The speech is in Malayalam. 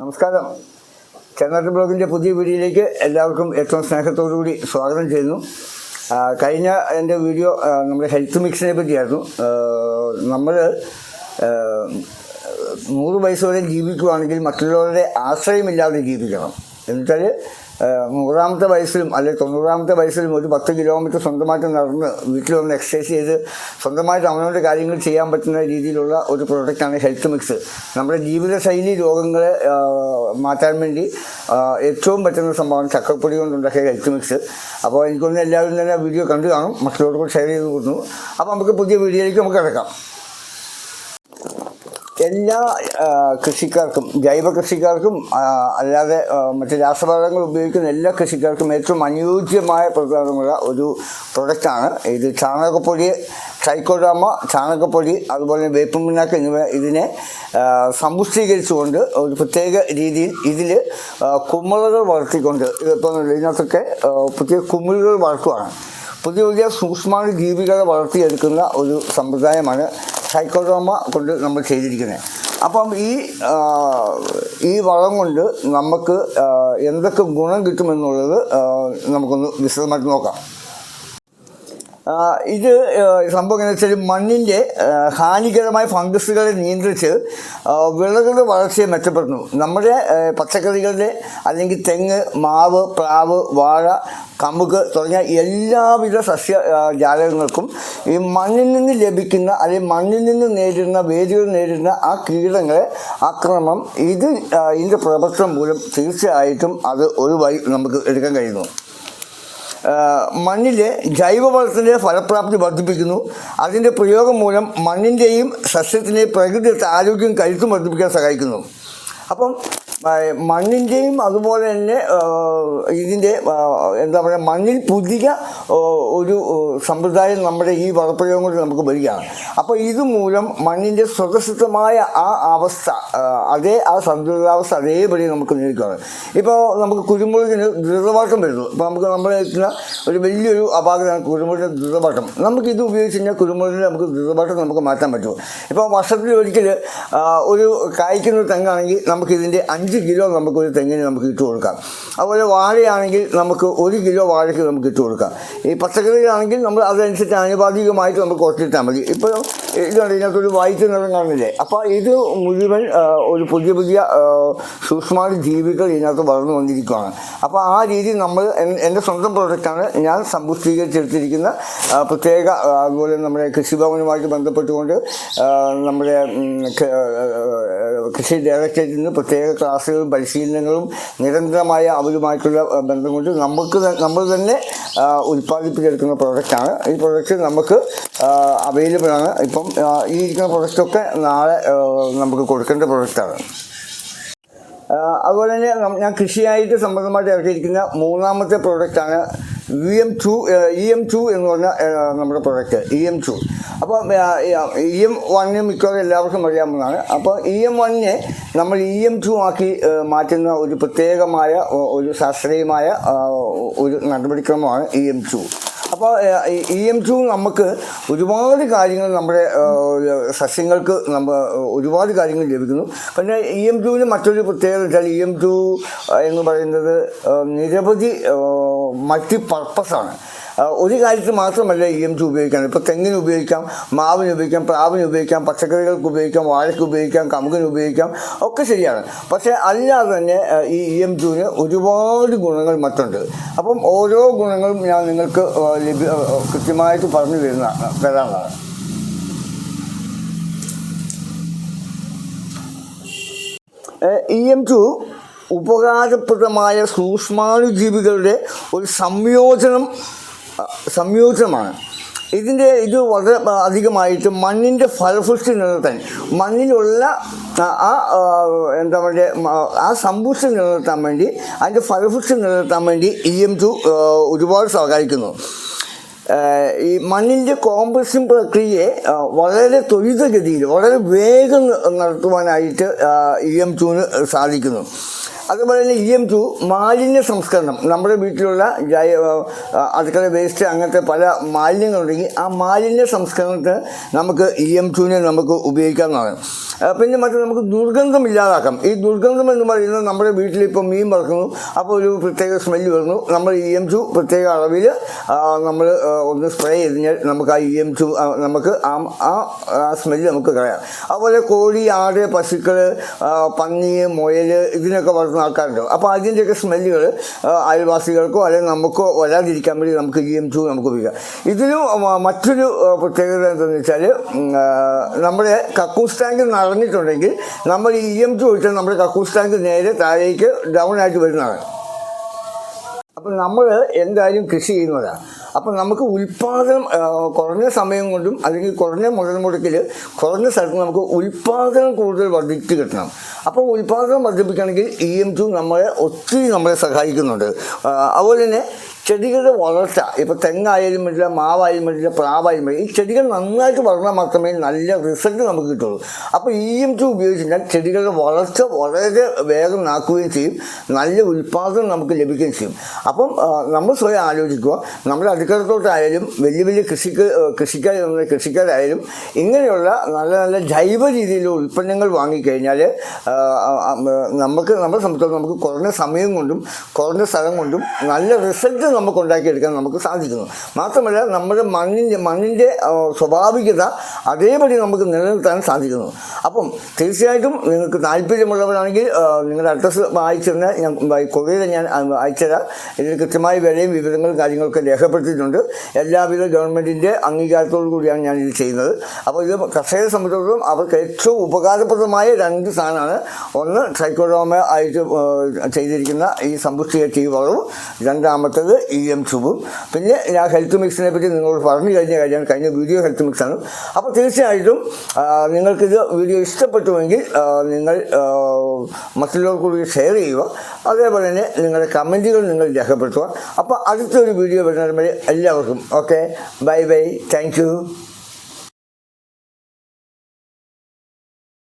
നമസ്കാരം. ചെന്നാട്ട് ബ്ലോഗിന്റെ പുതിയ വീഡിയോയിലേക്ക് എല്ലാവർക്കും ഏറ്റവും സ്നേഹത്തോടുകൂടി സ്വാഗതം ചെയ്യുന്നു. കഴിഞ്ഞ എന്റെ വീഡിയോ നമ്മുടെ ഹെൽത്ത് മിക്സിനെ പറ്റിയായിരുന്നു. നമ്മൾ നൂറ് വയസ്സ് വരെ ജീവിക്കുകയാണെങ്കിൽ മറ്റുള്ളവരുടെ ആശ്രയമില്ലാതെ ജീവിക്കണം. എന്നുവെച്ചാൽ നൂറാമത്തെ വയസ്സിലും അല്ലെങ്കിൽ തൊണ്ണൂറാമത്തെ വയസ്സിലും ഒരു പത്ത് കിലോമീറ്റർ സ്വന്തമായിട്ട് നടന്ന് വീട്ടിൽ വന്ന് എക്സസൈസ് ചെയ്ത് സ്വന്തമായിട്ട് അവനവന്റെ കാര്യങ്ങൾ ചെയ്യാൻ പറ്റുന്ന രീതിയിലുള്ള ഒരു പ്രോഡക്റ്റാണ് ഹെൽത്ത് മിക്സ് നമ്മുടെ ജീവിതശൈലി രോഗങ്ങളെ മാറ്റാൻ വേണ്ടി ഏറ്റവും പറ്റുന്ന സംഭവമാണ് ചക്കപ്പൊടി കൊണ്ടുണ്ടാക്കിയ ഹെൽത്ത് മിക്സ് അപ്പോൾ എനിക്കൊന്ന് എല്ലാവരും തന്നെ വീഡിയോ കണ്ടു കാണും. മറ്റുള്ളവർക്കും ഷെയർ ചെയ്ത് കൊടുക്കുന്നു. അപ്പോൾ നമുക്ക് പുതിയ വീഡിയോയിലേക്ക് നമുക്ക് കിടക്കാം. എല്ലാ കൃഷിക്കാർക്കും ജൈവ കൃഷിക്കാർക്കും അല്ലാതെ മറ്റു രാസവളങ്ങൾ ഉപയോഗിക്കുന്ന എല്ലാ കൃഷിക്കാർക്കും ഏറ്റവും അനുയോജ്യമായ പ്രകാരമുള്ള ഒരു പ്രൊഡക്റ്റാണ് ഇത് ചാണകപ്പൊടി ട്രൈക്കോഡാമ ചാണകപ്പൊടി അതുപോലെ വേപ്പും പിണ്ണാക്ക് എന്നിവ ഇതിനെ സമ്പുഷ്ടീകരിച്ചുകൊണ്ട് ഒരു പ്രത്യേക രീതിയിൽ ഇതിൽ കുമ്മളുകൾ വളർത്തിക്കൊണ്ട് ഇപ്പോൾ ഇതിനകത്തൊക്കെ പുതിയ കുമ്മിളുകൾ വളർത്തുകയാണ് പുതിയ പുതിയ സൂക്ഷ്മാണു ജീവികളെ വളർത്തിയെടുക്കുന്ന ഒരു സമ്പ്രദായമാണ് സൈക്കോഡോമ കൊണ്ട് നമ്മൾ ചെയ്തിരിക്കുന്നത് അപ്പം ഈ ഈ വളം കൊണ്ട് നമുക്ക് എന്തൊക്കെ ഗുണം കിട്ടുമെന്നുള്ളത് നമുക്കൊന്ന് വിശദമായിട്ട് നോക്കാം. ഇത് സംഭവം എന്ന് വെച്ചാൽ മണ്ണിന്റെ ഹാനികരമായ ഫംഗസുകളെ നിയന്ത്രിച്ച് വിളകളുടെ വളർച്ചയെ മെച്ചപ്പെടുന്നു നമ്മുടെ പച്ചക്കറികളുടെ അല്ലെങ്കിൽ തെങ്ങ് മാവ് പ്ലാവ് വാഴ കമുക് തുടങ്ങിയ എല്ലാവിധ സസ്യ ജാലകങ്ങൾക്കും ഈ മണ്ണിൽ നിന്ന് ലഭിക്കുന്ന അല്ലെങ്കിൽ മണ്ണിൽ നിന്ന് നേരിടുന്ന വേദികൾ നേരിടുന്ന ആ കീടങ്ങളെ ആക്രമണം ഇത് ഇതിന്റെ പ്രവർത്തനം മൂലം തീർച്ചയായിട്ടും അത് ഒരു വഴി നമുക്ക് എടുക്കാൻ കഴിയുന്നു. മണ്ണിലെ ജൈവവളത്തിന്റെ ഫലപ്രാപ്തി വർദ്ധിപ്പിക്കുന്നു. അതിന്റെ പ്രയോഗം മൂലം മണ്ണിന്റെയും സസ്യത്തിന്റെയും പ്രകൃതിയുടെ ആരോഗ്യം കരുത്തും വർദ്ധിപ്പിക്കാൻ സഹായിക്കുന്നു. അപ്പം മണ്ണിന്റെയും അതുപോലെ തന്നെ ഇതിന്റെ എന്താ പറയുക മണ്ണിൽ പുതിയ ഒരു സമ്പ്രദായം നമ്മുടെ ഈ വളപ്രയോഗം കൊണ്ട് നമുക്ക് വരികയാണ്. അപ്പോൾ ഇതുമൂലം മണ്ണിന്റെ സ്വതസിദ്ധമായ ആ അവസ്ഥ അതേ ആ സന്തുലിതാവസ്ഥ അതേപടി നമുക്ക് നേരിടുകയാണ്. ഇപ്പോൾ നമുക്ക് കുരുമുളകിന് ദ്രുതവാട്ടം വരുന്നു. ഇപ്പോൾ നമുക്ക് എത്തുന്ന ഒരു വലിയൊരു അപാകതയാണ് കുരുമുളകിന്റെ ദ്രുതവാട്ടം നമുക്ക് ഇത് ഉപയോഗിച്ച് കഴിഞ്ഞാൽ കുരുമുളകിന് നമുക്ക് ദ്രുതവാട്ടം നമുക്ക് മാറ്റാൻ പറ്റും. ഇപ്പോൾ വർഷത്തിൽ ഒരിക്കൽ ഒരു കായ്ക്കുന്ന തെങ്ങാണെങ്കിൽ നമുക്ക് ഇതിന്റെ അഞ്ച് കിലോ നമുക്ക് ഒരു തെങ്ങിന് നമുക്ക് ഇട്ട് കൊടുക്കാം. അതുപോലെ വാഴയാണെങ്കിൽ നമുക്ക് ഒരു കിലോ വാഴയ്ക്ക് നമുക്ക് ഇട്ട് കൊടുക്കാം. ഈ പച്ചക്കറികളാണെങ്കിൽ നമ്മൾ അതനുസരിച്ച് ആനുപാതികമായിട്ട് നമുക്ക് കുറച്ചിട്ടാൽ മതി. ഇപ്പോൾ ഇതുണ്ട് ഇതിനകത്തൊരു വൈറ്റ് നിറം കാണുന്നില്ലേ? അപ്പോൾ ഇത് മുഴുവൻ ഒരു പുതിയ പുതിയ സൂക്ഷ്മാണു ജീവികൾ ഇതിനകത്ത് വളർന്നു വന്നിരിക്കുകയാണ് അപ്പോൾ ആ രീതി നമ്മൾ എൻ- എന്റെ സ്വന്തം പ്രോജക്റ്റാണ് ഞാൻ സമ്പുഷ്ടീകരിച്ചെടുത്തിരിക്കുന്ന പ്രത്യേക അതുപോലെ നമ്മുടെ കൃഷിഭവനുമായിട്ട് ബന്ധപ്പെട്ടുകൊണ്ട് നമ്മുടെ കൃഷി ഡയറക്ടറേറ്റിൽ നിന്ന് പ്രത്യേക ക്ലാസ്സുകളും പരിശീലനങ്ങളും നിരന്തരമായ അവരുമായിട്ടുള്ള ബന്ധം കൊണ്ട് നമുക്ക് നമ്മൾ തന്നെ ഉൽപ്പാദിപ്പിച്ചെടുക്കുന്ന പ്രോഡക്റ്റാണ് ഈ പ്രോഡക്റ്റ് നമുക്ക് അവൈലബിൾ ആണ്. ഇപ്പം ഈ ഇരിക്കുന്ന പ്രോഡക്റ്റൊക്കെ നാളെ നമുക്ക് കൊടുക്കേണ്ട പ്രോഡക്റ്റാണ് അതുപോലെ തന്നെ ഞാൻ കൃഷിയായിട്ട് സംബന്ധമായിട്ട് ഇറക്കിയിരിക്കുന്ന മൂന്നാമത്തെ പ്രോഡക്റ്റാണ് V M two E M two എന്ന് പറഞ്ഞ നമ്മുടെ പ്രൊഡക്റ്റ് ഇ എം ടു അപ്പോൾ ഇ എം വണ്ണിന് മിക്കവാറും എല്ലാവർക്കും അറിയാവുന്നതാണ്. അപ്പോൾ ഇ എം വണ്ണിനെ നമ്മൾ ഇ എം ടു ആക്കി മാറ്റുന്ന ഒരു പ്രത്യേകമായ ഒരു ശാസ്ത്രീയമായ ഒരു നടപടിക്രമമാണ് ഇ എം ടു അപ്പോൾ ഇ എം ടു നമുക്ക് ഒരുപാട് കാര്യങ്ങൾ നമ്മുടെ സസ്യങ്ങൾക്ക് നമ്മൾ ഒരുപാട് കാര്യങ്ങൾ ലഭിക്കുന്നു. പിന്നെ ഇ എം ടുവിന് മറ്റൊരു പ്രത്യേകത വെച്ചാൽ ഇ എം ടു എന്ന് പറയുന്നത് നിരവധി മൾട്ടി പർപ്പസാണ് ഒരു കാര്യത്തിൽ മാത്രമല്ല ഇ എം ജി ഉപയോഗിക്കാൻ. ഇപ്പോൾ തെങ്ങിന് ഉപയോഗിക്കാം മാവിന് ഉപയോഗിക്കാം പ്രാവിന് ഉപയോഗിക്കാം പച്ചക്കറികൾക്ക് ഉപയോഗിക്കാം വാഴയ്ക്ക് ഉപയോഗിക്കാം കമുകിന് ഉപയോഗിക്കാം ഒക്കെ ശരിയാണ്. പക്ഷേ അല്ലാതെ തന്നെ ഈ ഇ എം ജുവിന് ഒരുപാട് ഗുണങ്ങൾ മറ്റുണ്ട്. അപ്പം ഓരോ ഗുണങ്ങളും ഞാൻ നിങ്ങൾക്ക് ലഭ്യ കൃത്യമായിട്ട് പറഞ്ഞു തരുന്ന തരാനാണ് ഇ എം ടു ഉപകാരപ്രദമായ സൂക്ഷ്മാണുജീവികളുടെ ഒരു സംയോജനം സംയോജനമാണ്. ഇതിന്റെ ഇത് വളരെ അധികമായിട്ട് മണ്ണിന്റെ ഫലപുഷ്ടി നിലനിർത്താൻ മണ്ണിലുള്ള ആ- എന്താ പറയുക ആ സമ്പുഷ്ടി നിലനിർത്താൻ വേണ്ടി അതിന്റെ ഫലപുഷ്ടി നിലനിർത്താൻ വേണ്ടി ഇ എം ടു ഒരുപാട് സഹായിക്കുന്നു ഈ മണ്ണിന്റെ കോമ്പസിങ് പ്രക്രിയയെ വളരെ ത്വരിതഗതിയിൽ വളരെ വേഗം നടത്തുവാനായിട്ട് ഇ എം ടുവിന് സാധിക്കുന്നു. അതുപോലെ തന്നെ ഇ എം ടു മാലിന്യ സംസ്കരണം. നമ്മുടെ വീട്ടിലുള്ള ജൈ അടുക്കള വേസ്റ്റ് അങ്ങനത്തെ പല മാലിന്യങ്ങളുണ്ടെങ്കിൽ ആ മാലിന്യ സംസ്കരണത്തിന് നമുക്ക് ഇ എം ടുവിനെ നമുക്ക് ഉപയോഗിക്കാവുന്നതാണ് പിന്നെ മറ്റേ നമുക്ക് ദുർഗന്ധം ഇല്ലാതാക്കാം. ഈ ദുർഗന്ധം എന്ന് പറയുന്നത് നമ്മുടെ വീട്ടിലിപ്പോൾ മീൻ വറക്കുന്നു അപ്പോൾ ഒരു പ്രത്യേക സ്മെല്ല് വരുന്നു. നമ്മൾ ഇ എം ടു പ്രത്യേക അളവിൽ നമ്മൾ ഒന്ന് സ്പ്രേ ചെയ്ത് കഴിഞ്ഞാൽ നമുക്ക് ആ ഇ എം ടു നമുക്ക് ആ ആ സ്മെല്ല് നമുക്ക് കളയാം. അതുപോലെ കോഴി ആട് പശുക്കൾ പന്നി മുയൽ ഇതിനൊക്കെ വളർത്തുന്ന ആൾക്കാരുണ്ട് അപ്പോൾ അതിന്റെയൊക്കെ സ്മെല്ലുകൾ അയൽവാസികൾക്കോ അല്ലെങ്കിൽ നമുക്കോ വരാതിരിക്കാൻ വേണ്ടി നമുക്ക് ജി എം ടു നമുക്ക് ഉപയോഗിക്കാം. ഇതിലും മറ്റൊരു പ്രത്യേകത എന്താണെന്ന് വെച്ചാൽ നമ്മുടെ കക്കൂസ് ടാങ്ക് നിറഞ്ഞിട്ടുണ്ടെങ്കിൽ നമ്മൾ ഈ എം ടു ഒഴിച്ചാൽ നമ്മുടെ കക്കൂസ് ടാങ്ക് നേരെ താഴേക്ക് ഡൗൺ ആയിട്ട് വരുന്നതാണ്. അപ്പം നമ്മൾ എന്തായാലും കൃഷി ചെയ്യുന്നവരാണ് അപ്പം നമുക്ക് ഉൽപ്പാദനം കുറഞ്ഞ സമയം കൊണ്ടും അല്ലെങ്കിൽ കുറഞ്ഞ മുതൽ മുടക്കിൽ കുറഞ്ഞ സ്ഥലത്ത് നമുക്ക് ഉൽപ്പാദനം കൂടുതൽ വർദ്ധിച്ച് കിട്ടണം. അപ്പോൾ ഉൽപ്പാദനം വർദ്ധിപ്പിക്കുകയാണെങ്കിൽ ഇ എം ടു നമ്മളെ ഒത്തിരി നമ്മളെ സഹായിക്കുന്നുണ്ട്. അതുപോലെ തന്നെ ചെടികളുടെ വളർച്ച ഇപ്പോൾ തെങ്ങായാലും പറ്റില്ല മാവായാലും പറ്റില്ല പ്ലാവായാലും പറ്റില്ല ഈ ചെടികൾ നന്നായിട്ട് വളർന്നാൽ മാത്രമേ നല്ല റിസൾട്ട് നമുക്ക് കിട്ടുള്ളൂ. അപ്പോൾ ഇ എം ടു ഉപയോഗിച്ചാൽ ചെടികളുടെ വളർച്ച വളരെ വേഗം നാക്കുകയും ചെയ്യും നല്ല ഉൽപ്പാദനം നമുക്ക് ലഭിക്കുകയും ചെയ്യും. അപ്പം നമ്മൾ സ്വയം ആലോചിക്കുക നമ്മുടെ അടുക്കളത്തോട്ടായാലും വലിയ വലിയ കൃഷിക്ക് കൃഷിക്കാർ നമ്മുടെ കൃഷിക്കാരായാലും ഇങ്ങനെയുള്ള നല്ല നല്ല ജൈവ രീതിയിലുള്ള ഉൽപ്പന്നങ്ങൾ വാങ്ങിക്കഴിഞ്ഞാൽ നമുക്ക് നമ്മളെ സംബന്ധിച്ചിടത്തോളം നമുക്ക് കുറഞ്ഞ സമയം കൊണ്ടും കുറഞ്ഞ സ്ഥലം കൊണ്ടും നല്ല റിസൾട്ട് നമുക്ക് ഉണ്ടാക്കിയെടുക്കാൻ നമുക്ക് സാധിക്കുന്നു. മാത്രമല്ല നമ്മുടെ മണ്ണിന്റെ മണ്ണിന്റെ സ്വാഭാവികത അതേപടി നമുക്ക് നിലനിർത്താൻ സാധിക്കുന്നു. അപ്പം തീർച്ചയായിട്ടും നിങ്ങൾക്ക് താല്പര്യമുള്ളവരാണെങ്കിൽ നിങ്ങളുടെ അഡ്രസ്സ് വായിച്ചിരുന്ന ഞാൻ കൊറിയർ ഞാൻ അയച്ചുതരാം ഇതിൽ കൃത്യമായ വിലയും വിവരങ്ങളും കാര്യങ്ങളൊക്കെ രേഖപ്പെടുത്തിയിട്ടുണ്ട്. എല്ലാവിധ ഗവൺമെന്റിന്റെ അംഗീകാരത്തോടു കൂടിയാണ് ഞാൻ ഇത് ചെയ്യുന്നത്. അപ്പോൾ ഇത് കർഷകരെ സംബന്ധിച്ചിടത്തോളം അവർക്ക് ഏറ്റവും ഉപകാരപ്രദമായ രണ്ട് സാധനമാണ്. ഒന്ന് ട്രൈക്കോഡോമ ആയിട്ട് ചെയ്തിരിക്കുന്ന ഈ സമ്പുഷ്ടിക ടീ വളവും. രണ്ടാമത്തേത് ഇ എം ചുബും പിന്നെ ഞാൻ ഹെൽത്ത് മിക്സിനെ പറ്റി നിങ്ങളോട് പറഞ്ഞു കഴിഞ്ഞ കാര്യമാണ് കഴിഞ്ഞ വീഡിയോ ഹെൽത്ത് മിക്സാണ്. അപ്പോൾ തീർച്ചയായിട്ടും നിങ്ങൾക്കിത് വീഡിയോ ഇഷ്ടപ്പെട്ടുവെങ്കിൽ നിങ്ങൾ മറ്റുള്ളവർക്ക് കൂടി ഷെയർ ചെയ്യുക. അതേപോലെ തന്നെ നിങ്ങളുടെ കമന്റുകൾ നിങ്ങൾ രേഖപ്പെടുത്തുക. അപ്പോൾ അടുത്തൊരു വീഡിയോ വരുന്നവരെ എല്ലാവർക്കും ഓക്കെ? Bye bye. താങ്ക്